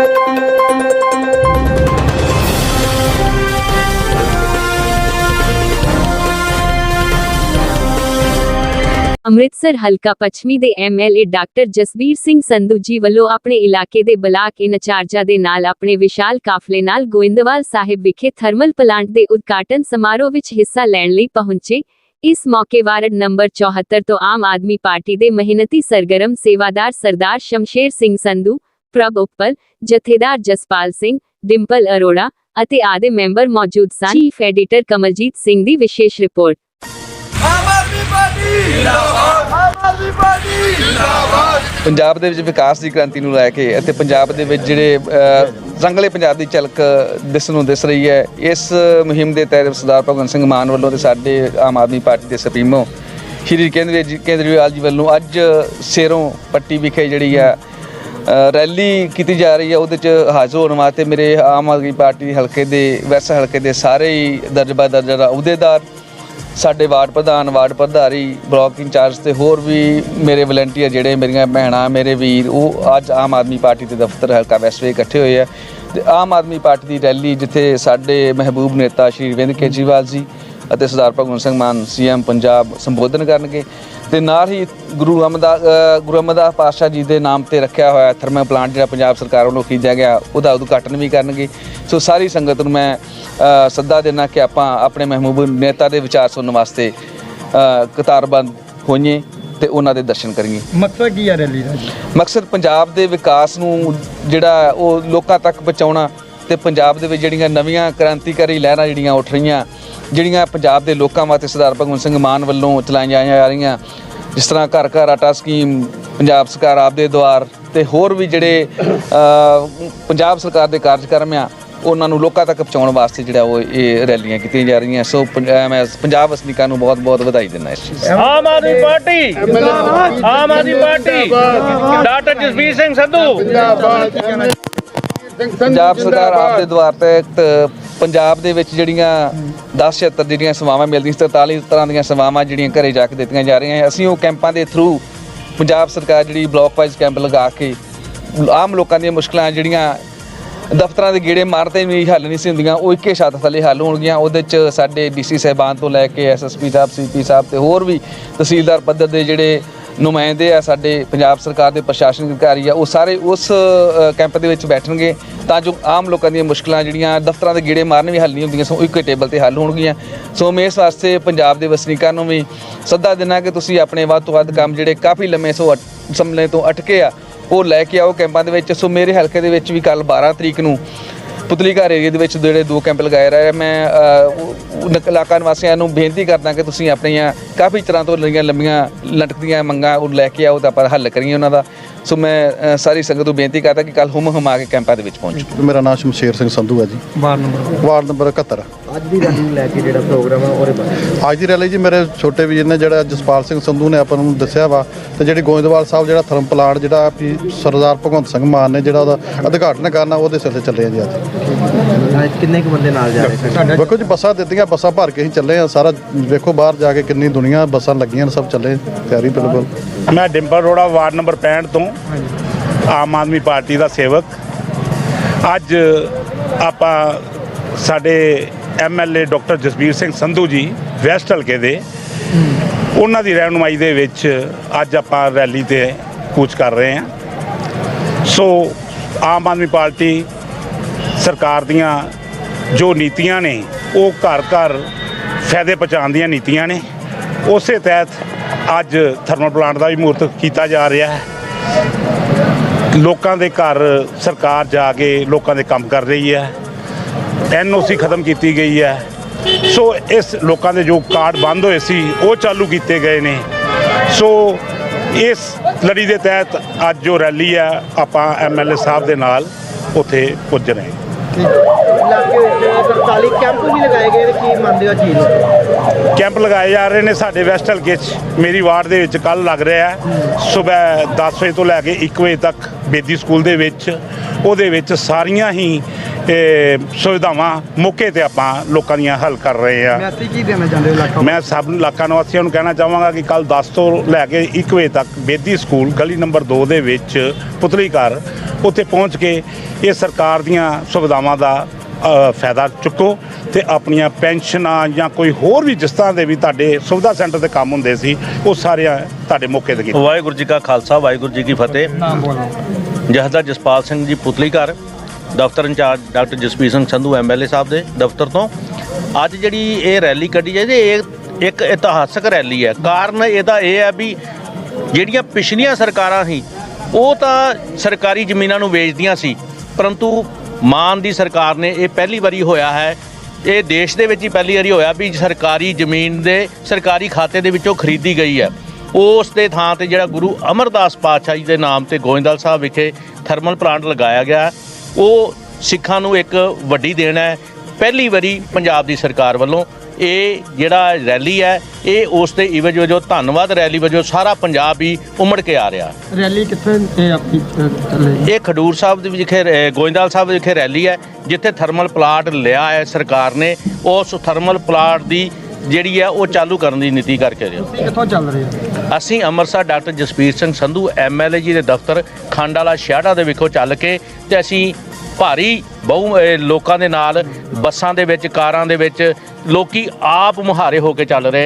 ਅੰਮ੍ਰਿਤਸਰ ਹਲਕਾ ਪੱਛਮੀ ਦੇ ਐਮਐਲਏ ਡਾਕਟਰ ਜਸਬੀਰ ਸਿੰਘ ਸੰਧੂ ਜੀ ਵੱਲੋਂ ਆਪਣੇ ਇਲਾਕੇ ਦੇ ਬਲਾਕ ਇਨਚਾਰਜਾਂ ਦੇ ਨਾਲ ਆਪਣੇ ਵਿਸ਼ਾਲ ਕਾਫਲੇ ਨਾਲ ਗੋਇੰਦਵਾਲ ਸਾਹਿਬ ਵਿਖੇ ਥਰਮਲ ਪਲਾਂਟ ਦੇ ਉਦਘਾਟਨ ਸਮਾਰੋਹ ਵਿੱਚ ਹਿੱਸਾ ਲੈਣ ਲਈ ਪਹੁੰਚੇ। ਇਸ ਮੌਕੇ ਵਾਰਡ ਨੰਬਰ 74 ਤੋਂ ਆਮ ਆਦਮੀ ਪਾਰਟੀ ਦੇ ਮਿਹਨਤੀ ਸਰਗਰਮ ਸੇਵਾਦਾਰ ਸਰਦਾਰ ਸ਼ਮਸ਼ੇਰ ਸਿੰਘ ਸੰਧੂ ਪ੍ਰਭ ਉੱਪਲ ਜਥੇਦਾਰ ਜਸਪਾਲ ਸਿੰਘ, ਡਿੰਪਲ ਅਰੋੜਾ ਅਤੇ ਆਦੇ ਮੈਂਬਰ ਮੌਜੂਦ ਸਨ। ਚੀਫ ਐਡੀਟਰ ਕਮਲਜੀਤ ਸਿੰਘ ਦੀ ਵਿਸ਼ੇਸ਼ ਰਿਪੋਰਟ। ਪੰਜਾਬ ਦੇ ਵਿੱਚ ਵਿਕਾਸ ਦੀ ਕ੍ਰਾਂਤੀ ਨੂੰ ਲੈ ਕੇ ਅਤੇ ਪੰਜਾਬ ਦੇ ਵਿੱਚ ਜਿਹੜੇ ਰੰਗਲੇ ਪੰਜਾਬ ਦੀ ਝਲਕ ਦਿਸ ਨੂੰ ਦਿਸ ਰਹੀ ਹੈ, ਇਸ ਮੁਹਿੰਮ ਦੇ ਤਹਿਤ ਸਰਦਾਰ ਭਗਵੰਤ ਸਿੰਘ ਮਾਨ ਵੱਲੋਂ ਤੇ ਸਾਡੇ ਆਮ ਆਦਮੀ ਪਾਰਟੀ ਦੇ ਸੁਪਰੀਮੋ ਸ਼੍ਰੀ ਕੇਂਦਰੀ ਜੀ ਕੇਂਦਰੀਵਾਲ ਜੀ ਵੱਲੋਂ ਅੱਜ ਸੇਰੋਂ ਪੱਟੀ ਵਿਖੇ ਜਿਹੜੀ ਆ ਰੈਲੀ ਕੀਤੀ ਜਾ ਰਹੀ ਹੈ, ਉਹਦੇ ਚ ਹਾਜ਼ਰ ਹੋਣ ਵਾਸਤੇ ਮੇਰੇ ਆਮ ਆਦਮੀ ਪਾਰਟੀ ਹਲਕੇ ਦੇ, ਵੈਸ ਹਲਕੇ ਦੇ ਸਾਰੇ ਹੀ ਦਰਜਾ ਦਰਜਾ ਅਹੁਦੇਦਾਰ, ਸਾਡੇ ਵਾਰਡ ਪ੍ਰਧਾਨ, ਵਾਰਡ ਪ੍ਰਧਾਰੀ, ਬਲਾਕ ਇੰਚਾਰਜ ਤੇ ਹੋਰ ਵੀ ਮੇਰੇ ਵਲੰਟੀਅਰ ਜਿਹੜੇ ਮੇਰੀਆਂ ਭੈਣਾਂ, ਮੇਰੇ ਵੀਰ, ਉਹ ਅੱਜ ਆਮ ਆਦਮੀ ਪਾਰਟੀ ਦੇ ਦਫ਼ਤਰ ਹਲਕਾ ਵੈਸਵੇ ਇਕੱਠੇ ਹੋਏ ਆ। ਤੇ ਆਮ ਆਦਮੀ ਪਾਰਟੀ ਦੀ ਰੈਲੀ ਜਿੱਥੇ ਸਾਡੇ ਮਹਿਬੂਬ ਨੇਤਾ ਸ਼੍ਰੀ ਅਰਵਿੰਦ ਕੇਜਰੀਵਾਲ ਜੀ ਅਤੇ ਸਰਦਾਰ ਭਗਵੰਤ ਸਿੰਘ ਮਾਨ ਸੀਐਮ ਪੰਜਾਬ ਸੰਬੋਧਨ ਕਰਨਗੇ ਤੇ ਨਾਲ ਹੀ ਗੁਰੂ ਅਮਰਦਾਸ ਗੁਰੂ ਅਮਰਦਾਸ ਪਾਤਸ਼ਾਹ ਜੀ ਦੇ ਨਾਮ ਤੇ ਰੱਖਿਆ ਹੋਇਆ ਥਰਮਲ ਪਲਾਂਟ ਜਿਹੜਾ ਪੰਜਾਬ ਸਰਕਾਰ ਵੱਲੋਂ ਖਰੀਦਿਆ ਗਿਆ ਉਹਦਾ ਉਦਘਾਟਨ ਵੀ ਕਰਨਗੇ। ਸੋ ਸਾਰੀ ਸੰਗਤ ਨੂੰ ਮੈਂ ਸੱਦਾ ਦੇਣਾ ਕਿ ਆਪਾਂ ਆਪਣੇ ਮਹਿਬੂਬ ਨੇਤਾ ਦੇ ਵਿਚਾਰ ਸੁਣਨ ਵਾਸਤੇ ਕਤਾਰਬੰਦ ਹੋਈਏ ਤੇ ਉਹਨਾਂ ਦੇ ਦਰਸ਼ਨ ਕਰੀਏ। ਮਕਸਦ ਕੀ ਹੈ ਰੈਲੀ ਦਾ ਮਕਸਦ ਪੰਜਾਬ ਦੇ ਵਿਕਾਸ ਨੂੰ ਜਿਹੜਾ ਉਹ ਲੋਕਾਂ ਤੱਕ ਪਹੁੰਚਾਉਣਾ ਤੇ ਪੰਜਾਬ ਦੇ ਵਿੱਚ ਜਿਹੜੀਆਂ ਨਵੀਆਂ ਕ੍ਰਾਂਤੀਕਾਰੀ ਲਹਿਰਾਂ ਜਿਹੜੀਆਂ ਉੱਠ ਰਹੀਆਂ ਜਿਹੜੀਆਂ ਪੰਜਾਬ ਦੇ ਲੋਕਾਂ ਵਾਸਤੇ ਸਰਦਾਰ ਭਗਵੰਤ ਸਿੰਘ ਮਾਨ ਵੱਲੋਂ ਚਲਾਈਆਂ ਜਾ ਰਹੀਆਂ ਜਿਸ ਤਰ੍ਹਾਂ ਘਰ ਘਰ ਆਟਾ ਸਕੀਮ ਪੰਜਾਬ ਸਰਕਾਰ ਆਪਦੇ ਦੁਆਰ ਤੇ ਹੋਰ ਵੀ ਜਿਹੜੇ ਪੰਜਾਬ ਸਰਕਾਰ ਦੇ ਕਾਰਜਕਰਮ ਆ ਉਹਨਾਂ ਨੂੰ ਲੋਕਾਂ ਤੱਕ ਪਹੁੰਚਾਉਣ ਵਾਸਤੇ ਜਿਹੜਾ ਉਹ ਇਹ ਰੈਲੀਆਂ ਕੀਤੀਆਂ ਜਾ ਰਹੀਆਂ। ਸੋ ਮੈਂ ਪੰਜਾਬ ਵਸਨੀਕਾਂ ਨੂੰ ਬਹੁਤ ਬਹੁਤ ਵਧਾਈ ਦਿੰਦਾ ਇਸ ਚੀਜ਼ ਦੀ। Aam Aadmi party Aam Aadmi party doctor Jasvir Singh Sandhu. Punjab ਸਰਕਾਰ ਆਪਦੇ ਦੁਆਰ ਤੇ ਇੱਕ ਪੰਜਾਬ ਦੇ ਵਿੱਚ ਜਿਹੜੀਆਂ 10 76 ਜਿਹੜੀਆਂ ਸੇਵਾਵਾਂ ਮਿਲਦੀਆਂ ਸੀ 43 ਤਰ੍ਹਾਂ ਦੀਆਂ ਸੇਵਾਵਾਂ ਜਿਹੜੀਆਂ ਘਰੇ ਜਾ ਕੇ ਦਿੱਤੀਆਂ ਜਾ ਰਹੀਆਂ ਅਸੀਂ ਉਹ ਕੈਂਪਾਂ ਦੇ ਥਰੂ ਪੰਜਾਬ ਸਰਕਾਰ ਜਿਹੜੀ ਬਲਾਕ ਵਾਈਜ਼ ਕੈਂਪ ਲਗਾ ਕੇ ਆਮ ਲੋਕਾਂ ਦੀਆਂ ਮੁਸ਼ਕਲਾਂ ਜਿਹੜੀਆਂ ਦਫ਼ਤਰਾਂ ਦੇ ਗੇੜੇ ਮਾਰਦੇ ਵੀ ਹੱਲ ਨਹੀਂ ਸੀ ਹੁੰਦੀਆਂ ਉਹ ਇੱਕੇ ਛੱਤ ਥੱਲੇ ਹੱਲ ਹੋਣਗੀਆਂ। ਉਹਦੇ ਚ ਸਾਡੇ ਡੀਸੀ ਸਾਹਿਬਾਨ ਤੋਂ ਲੈ ਕੇ ਐਸਐਸਪੀ ਸਾਹਿਬ ਸੀਪੀ ਸਾਹਿਬ ਤੇ ਹੋਰ ਵੀ ਤਹਿਸੀਲਦਾਰ ਪੱਧਰ ਦੇ ਜਿਹੜੇ ਨੁਮਾਇੰਦੇ ਆ, ਸਾਡੇ ਪੰਜਾਬ ਸਰਕਾਰ ਦੇ ਪ੍ਰਸ਼ਾਸਨਿਕ ਅਧਿਕਾਰੀ ਆ, ਉਹ ਸਾਰੇ ਉਸ ਕੈਂਪ ਦੇ ਵਿੱਚ ਬੈਠਣਗੇ ਤਾਂ ਜੋ ਆਮ ਲੋਕਾਂ ਦੀਆਂ ਮੁਸ਼ਕਲਾਂ ਜਿਹੜੀਆਂ ਦਫ਼ਤਰਾਂ ਦੇ ਗੇੜੇ ਮਾਰਨ ਵੀ ਹੱਲ ਨਹੀਂ ਹੁੰਦੀਆਂ, ਸੋ ਉਹ ਇੱਕੇ ਟੇਬਲ ਤੇ ਹੱਲ ਹੋਣਗੀਆਂ। ਸੋ ਮੈਂ ਇਸ ਵਾਸਤੇ ਪੰਜਾਬ ਦੇ ਵਸਨੀਕਾਂ ਨੂੰ ਵੀ ਸੱਦਾ ਦਿੰਦਾ ਕਿ ਤੁਸੀਂ ਆਪਣੇ ਵੱਧ ਤੋਂ ਵੱਧ ਕੰਮ ਜਿਹੜੇ ਕਾਫੀ ਲੰਮੇ ਸੋ ਅਟ- ਸਮੇਂ ਤੋਂ ਅਟਕੇ ਆ, ਉਹ ਲੈ ਕੇ ਆਓ ਕੈਂਪਾਂ ਦੇ ਵਿੱਚ। ਸੋ ਮੇਰੇ ਹਲਕੇ ਦੇ ਵਿੱਚ ਵੀ ਕੱਲ 12 ਤਰੀਕ ਨੂੰ ਪੁਤਲੀ ਘਰ ਏਰੀਆ ਦੇ ਵਿੱਚ ਜਿਹੜੇ ਦੋ ਕੈਂਪ ਲਗਾਏ ਰਹੇ ਆ, ਮੈਂ ਇਲਾਕਾ ਨਿਵਾਸੀਆਂ ਨੂੰ ਬੇਨਤੀ ਕਰਦਾ ਕਿ ਤੁਸੀਂ ਆਪਣੀਆਂ ਕਾਫੀ ਤਰ੍ਹਾਂ ਤੋਂ ਲੰਗੀਆਂ ਲੰਬੀਆਂ ਲਟਕਦੀਆਂ ਮੰਗਾਂ ਉਹ ਲੈ ਕੇ ਆਓ ਤਾਂ ਆਪਾਂ ਹੱਲ ਕਰੀਏ ਉਹਨਾਂ ਦਾ। ਸੋ ਮੈਂ ਸਾਰੀ ਸੰਗਤ ਨੂੰ ਬੇਨਤੀ ਕਰਦਾ ਕਿ ਕੱਲ ਹੁਮ ਹਮਾ ਕੇ ਕੈਂਪਾਂ ਦੇ ਵਿੱਚ ਪਹੁੰਚੋ। ਮੇਰਾ ਨਾਮ ਸ਼ਮਸ਼ੇਰ ਸਿੰਘ ਸੰਧੂ ਹੈ ਜੀ। ਵਾਰਡ ਨੰਬਰ ਵਾਰਡ ਨੰਬਰ 71 ਅੱਜ ਦੀ ਰੈਲੀ ਨੂੰ ਲੈ ਕੇ ਜਿਹੜਾ ਪ੍ਰੋਗਰਾਮ ਆ ਉਹਦੇ ਬਾਰੇ। ਅੱਜ ਦੀ ਰੈਲੀ ਜੀ ਮੇਰੇ ਛੋਟੇ ਵੀਰ ਨੇ ਜਿਹੜਾ ਜਸਪਾਲ ਸਿੰਘ ਸੰਧੂ ਨੇ ਆਪਾਂ ਨੂੰ ਦੱਸਿਆ ਵਾ ਤੇ ਜਿਹੜੀ ਗੋਇੰਦਵਾਲ ਸਾਹਿਬ ਜਿਹੜਾ ਥਰਮ ਪਲਾਂਟ ਜਿਹੜਾ ਵੀ ਸਰਦਾਰ ਭਗਵੰਤ ਸਿੰਘ ਮਾਨ ਨੇ ਜਿਹੜਾ ਉਹਦਾ ਉਦਘਾਟਨ ਕਰਨਾ ਉਹਦੇ ਸਿਰ ਤੇ ਚੱਲੇ ਆ ਜੀ ਅੱਜ। ਅੱਜ ਕਿੰਨੇ ਕੁ ਬੰਦੇ ਨਾਲ ਜਾ ਰਹੇ ਸਨ ਵੇਖੋ ਜੀ ਬੱਸਾਂ ਦਿੱਤੀਆਂ ਬੱਸਾਂ ਭਰ ਕੇ ਅਸੀਂ ਚੱਲੇ ਆ ਸਾਰਾ ਵੇਖੋ ਬਾਹਰ ਜਾ ਕੇ ਕਿੰਨੀ ਦੁਨੀਆ ਬੱਸਾਂ ਲੱਗੀਆਂ ਨੇ ਸਭ ਚੱਲੇ ਤਿਆਰੀ ਬਿਲਕੁਲ। ਮੈਂ ਡਿੰਪਲ ਰੋੜਾ ਵਾਰਡ ਨੰਬਰ 65 ਤੋਂ ਆਮ ਆਦਮੀ ਪਾਰਟੀ ਦਾ ਸੇਵਕ। ਅੱਜ ਆਪਾਂ ਸਾਡੇ MLA doctor Jasbir Singh Sandhu ji west ਹਲਕੇ ਦੇ। ਉਹਨਾਂ ਦੀ ਰਹਿਨੁਮਾਈ ਦੇ ਵਿੱਚ ਅੱਜ ਆਪਾਂ ਰੈਲੀ ਤੇ ਕੂਚ ਕਰ ਰਹੇ ਹਾਂ। ਸੋ ਆਮ ਆਦਮੀ ਪਾਰਟੀ ਸਰਕਾਰ ਦੀਆਂ ਜੋ ਨੀਤੀਆਂ ਨੇ, ਉਹ ਘਰ ਘਰ ਫਾਇਦੇ ਪਹੁੰਚਾਉਣ ਦੀਆਂ ਨੀਤੀਆਂ ਨੇ। ਉਸੇ ਤਹਿਤ ਅੱਜ ਥਰਮਲ ਪਲਾਂਟ ਦਾ ਵੀ ਮੂਰਤ ਕੀਤਾ ਜਾ ਰਿਹਾ ਹੈ। ਲੋਕਾਂ ਦੇ ਘਰ ਸਰਕਾਰ ਜਾ ਕੇ ਲੋਕਾਂ ਦੇ ਕੰਮ ਕਰ ਰਹੀ ਹੈ। ਐਨਓਸੀ ਖਤਮ ਕੀਤੀ ਗਈ ਹੈ। ਸੋ ਇਸ ਲੋਕਾਂ ਦੇ ਜੋ ਕਾਰਡ ਬੰਦ ਹੋਏ ਸੀ ਉਹ ਚਾਲੂ ਕੀਤੇ ਗਏ ਨੇ। ਸੋ ਇਸ ਲੜੀ ਦੇ ਤਹਿਤ ਅੱਜ ਜੋ ਰੈਲੀ ਹੈ ਆਪਾਂ ਐਮਐਲਏ ਸਾਹਿਬ ਦੇ ਨਾਲ ਉੱਥੇ ਪੁੱਜ ਰਹੇ ਹਾਂ। ਇਲਾਕੇ ਵਿੱਚ 47 ਕੈਂਪ ਵੀ ਲਗਾਏ ਗਏ ਨੇ ਕੀ ਮੰਨਦੇ ਹੋ ਚੀਜ਼ ਨੂੰ ਕੈਂਪ ਲਗਾਏ ਜਾ ਰਹੇ ਨੇ ਸਾਡੇ ਵੈਸਟ ਹਲਕੇ 'ਚ। ਮੇਰੀ ਵਾਰਡ ਦੇ ਵਿੱਚ ਕੱਲ ਲੱਗ ਰਿਹਾ ਹੈ। ਸਵੇਰ 10 ਵਜੇ ਤੋਂ ਲੈ ਕੇ 1 ਵਜੇ ਤੱਕ ਬੇਦੀ ਸਕੂਲ ਦੇ ਵਿੱਚ ਉਹਦੇ ਵਿੱਚ ਸਾਰੀਆਂ ਹੀ ਇਹ, ਸੁਵਿਧਾਵਾਂ ਮੌਕੇ ਤੇ ਆਪਾਂ ਲੋਕਾਂ ਦੀਆਂ ਹੱਲ ਕਰ ਰਹੇ ਆ ਮੈਸੇਜ ਕੀ ਦੇਣਾ ਚਾਹੁੰਦੇ ਹੋ ਇਲਾਕਾ? ਮੈਂ ਸਭ ਇਲਾਕਾ ਨਿਵਾਸੀਆਂ ਨੂੰ ਕਹਿਣਾ ਚਾਹਾਂਗਾ ਕਿ ਕੱਲ 10 ਤੋਂ ਲੈ ਕੇ 1 ਵਜੇ ਤੱਕ ਬੇਦੀ ਸਕੂਲ ਗਲੀ ਨੰਬਰ 2 ਦੇ ਵਿੱਚ ਪੁਤਲੀ ਘਰ ਉੱਥੇ ਪਹੁੰਚ ਕੇ ਇਹ ਸਰਕਾਰ ਦੀਆਂ ਸੁਵਿਧਾਵਾਂ ਦਾ ਫਾਇਦਾ ਚੁੱਕੋ ਤੇ ਆਪਣੀਆਂ ਪੈਨਸ਼ਨਾਂ ਜਾਂ ਕੋਈ ਹੋਰ ਵੀ ਜਿਸ ਤਰ੍ਹਾਂ ਦੇ ਵੀ ਤੁਹਾਡੇ ਸੁਵਿਧਾ ਸੈਂਟਰ ਤੇ ਕੰਮ ਹੁੰਦੇ ਸੀ ਉਹ ਸਾਰੇ ਤੁਹਾਡੇ ਮੌਕੇ ਤੇ ਕੀਤੇ। ਵਾਹਿਗੁਰੂ ਜੀ ਕਾ ਖਾਲਸਾ ਵਾਹਿਗੁਰੂ ਜੀ ਕੀ ਫਤਿਹ। ਜਹਦਾ ਜਸਪਾਲ ਸਿੰਘ ਜੀ ਪੁਤਲੀ ਘਰ। ਦਫ਼ਤਰ incharge doctor Jaspir Singh Sandhu MLA ਸਾਹਿਬ ਦੇ ਦਫ਼ਤਰ ਤੋਂ। ਅੱਜ ਜਿਹੜੀ ਇਹ ਰੈਲੀ ਕੱਢੀ ਜਾਏ, ਇਹ ਇੱਕ ਇਤਿਹਾਸਕ ਰੈਲੀ ਹੈ। ਕਾਰਨ ਇਹਦਾ ਇਹ ਹੈ ਵੀ ਜਿਹੜੀਆਂ ਪਿਛਲੀਆਂ ਸਰਕਾਰਾਂ ਸੀ, ਉਹ ਤਾਂ ਸਰਕਾਰੀ ਜ਼ਮੀਨਾਂ ਨੂੰ ਵੇਚਦੀਆਂ ਸੀ। ਪਰੰਤੂ ਮਾਨ ਦੀ ਸਰਕਾਰ ਨੇ ਇਹ ਪਹਿਲੀ ਵਾਰੀ ਹੋਇਆ ਹੈ। ਇਹ ਦੇਸ਼ ਦੇ ਵਿੱਚ ਹੀ ਪਹਿਲੀ ਵਾਰੀ ਹੋਇਆ ਵੀ ਸਰਕਾਰੀ ਜ਼ਮੀਨ ਦੇ, ਸਰਕਾਰੀ ਖਾਤੇ ਦੇ ਵਿੱਚੋਂ ਖਰੀਦੀ ਗਈ ਹੈ। ਉਸ ਦੇ ਥਾਂ ਤੇ ਜਿਹੜਾ ਗੁਰੂ ਅਮਰਦਾਸ ਪਾਤਸ਼ਾਹ ਜੀ ਦੇ ਨਾਮ ਤੇ ਗੋਇੰਦਲ ਸਾਹਿਬ ਵਿਖੇ ਥਰਮਲ ਪਲਾਂਟ ਲਗਾਇਆ ਗਿਆ ਉਹ ਸਿੱਖਾਂ ਨੂੰ ਇੱਕ ਵੱਡੀ ਦੇਣ ਹੈ। ਪਹਿਲੀ ਵਾਰੀ ਪੰਜਾਬ ਦੀ ਸਰਕਾਰ ਵੱਲੋਂ ਇਹ ਜਿਹੜਾ ਰੈਲੀ ਹੈ ਇਹ ਉਸ ਦੇ ਇਵਜ ਵਜੋਂ ਧੰਨਵਾਦ ਰੈਲੀ ਵਜੋਂ ਸਾਰਾ ਪੰਜਾਬ ਹੀ ਉਮੜ ਕੇ ਆ ਰਿਹਾ। ਰੈਲੀ ਕਿੱਥੇ ਇਹ ਆਪਕੀ ਅ, ਚੱਲੇ ਇਹ ਖਡੂਰ ਸਾਹਿਬ ਦੇ ਵਿਖੇ ਅ, ਗੋਇੰਦਵਾਲ ਸਾਹਿਬ ਵਿਖੇ ਰੈਲੀ ਹੈ ਜਿੱਥੇ ਥਰਮਲ ਪਲਾਂਟ ਲਿਆ ਹੈ ਸਰਕਾਰ ਨੇ। ਉਸ ਥਰਮਲ ਪਲਾਂਟ ਦੀ ਜਿਹੜੀ ਹੈ ਉਹ ਚਾਲੂ ਕਰਨ ਦੀ ਨੀਤੀ ਕਰਕੇ ਰਿਹਾ। ਤੁਸੀਂ ਕਿੱਥੋਂ ਚੱਲ ਰਹੇ ਹੋ? ਅਸੀਂ ਅੰਮ੍ਰਿਤਸਰ ਡਾਕਟਰ ਜਸਪੀਰ ਸਿੰਘ ਸੰਧੂ ਐਮਐਲਏ ਜੀ ਦੇ ਦਫ਼ਤਰ ਖੰਡ ਵਾਲਾ ਸ਼ਹਿੜਾ ਦੇ ਵਿਖੋਂ ਚੱਲ ਕੇ ਤੇ ਅਸੀਂ ਭਾਰੀ ਬਹੁ, ਅਹ, ਲੋਕਾਂ ਦੇ ਨਾਲ, ਬੱਸਾਂ ਦੇ ਵਿੱਚ, ਕਾਰਾਂ ਦੇ ਵਿੱਚ, ਲੋਕੀ ਆਪ ਮੁਹਾਰੇ ਹੋ ਕੇ ਚੱਲ ਰਹੇ